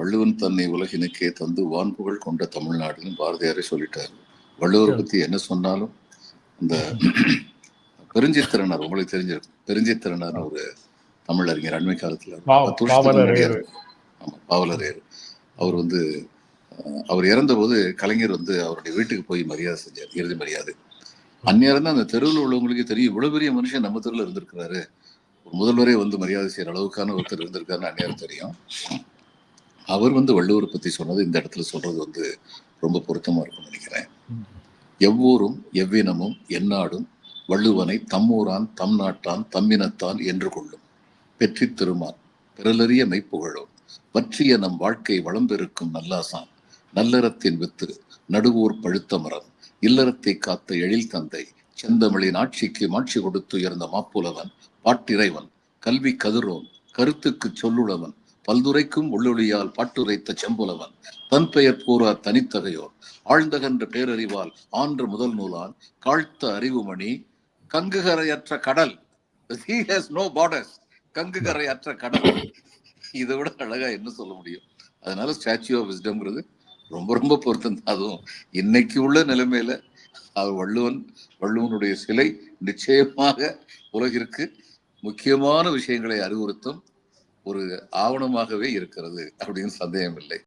வள்ளுவன் தன்னை உலகினுக்கே தந்து வான்புகழ் கொண்ட தமிழ்நாடுன்னு பாரதியாரே சொல்லிட்டாரு. வள்ளுவரை பத்தி என்ன சொன்னாலும் இந்த பெருஞ்சித்திரனார் உங்களுக்கு தெரிஞ்சிருக்கும். பெருஞ்சித்திரனார் ஒரு தமிழறிஞர் அண்மை காலத்துல பாவ- பத்து வருஷத்துக்கு பாவலரேறு. முன்னாடி இறந்தார். ஆமா பாவலரேறு. அவர் வந்து அவர் இறந்தபோது கலைஞர் வந்து அவருடைய வீட்டுக்கு போய் மரியாதை செஞ்சார் இறுதி மரியாதை. அந்நேரம் தான் அந்த தெருவில் உள்ளவங்களுக்கு தெரியும் இவ்வளவு பெரிய மனுஷன் நம்ம தெருவில் இருந்திருக்கிறாரு. முதல்வரே வந்து மரியாதை செய்யற அளவுக்கான ஒருத்தர் இருந்திருக்காருன்னு அந்நேரம் தெரியும். அவர் வந்து வள்ளுவரை பத்தி சொன்னது இந்த இடத்துல சொல்றது வந்து ரொம்ப பொருத்தமா இருக்கும்னு நினைக்கிறேன். எவ்வூரும் எவ்வினமும் எந்நாடும் வள்ளுவனை தம்மூரான் தம் நாட்டான் தம்மினத்தான் என்று கொள்ளும். பெற்றித் திருமான் பிறலறிய மெய்ப்புகழோன் வற்றிய நம் வாழ்க்கை வளம் பெருக்கும் நல்லாசான் நல்லறத்தின் வித்து நடுவூர் பழுத்த மரம் இல்லறத்தை காத்த எழில் தந்தை செந்தமிழின் ஆட்சிக்கு மாட்சி கொடுத்து உயர்ந்த மாப்புலவன் பாட்டிறைவன் கல்வி கதிரோன் கருத்துக்கு சொல்லுளவன் பல்துரைக்கும் உள்ளொளியால் பாட்டுரைத்த செம்புலவன். தன் பெயர் கூறா தனித்தகையோர். ஆழ்ந்தகன்ற பேரறிவால் ஆன்ற முதல் நூலான். காழ்த்த அறிவுமணி கங்குகரையற்ற கடல். He ஹேஸ் நோ பார்டர்ஸ் கங்குகரையற்ற கடல். இதை விட அழகா என்ன சொல்ல முடியும்? அதனால ஸ்டாச்சு ஆஃப் விஸ்டம்ங்கிறது ரொம்ப ரொம்ப பொருத்தம். அதுவும் இன்னைக்கு உள்ள நிலைமையில அது வள்ளுவன் வள்ளுவனுடைய சிலை நிச்சயமாக உலகிற்கு முக்கியமான விஷயங்களை அறிவுறுத்தும். ஒரு ஆவணமாகவே இருக்கிறது அப்படின்னு சந்தேகம் இல்லை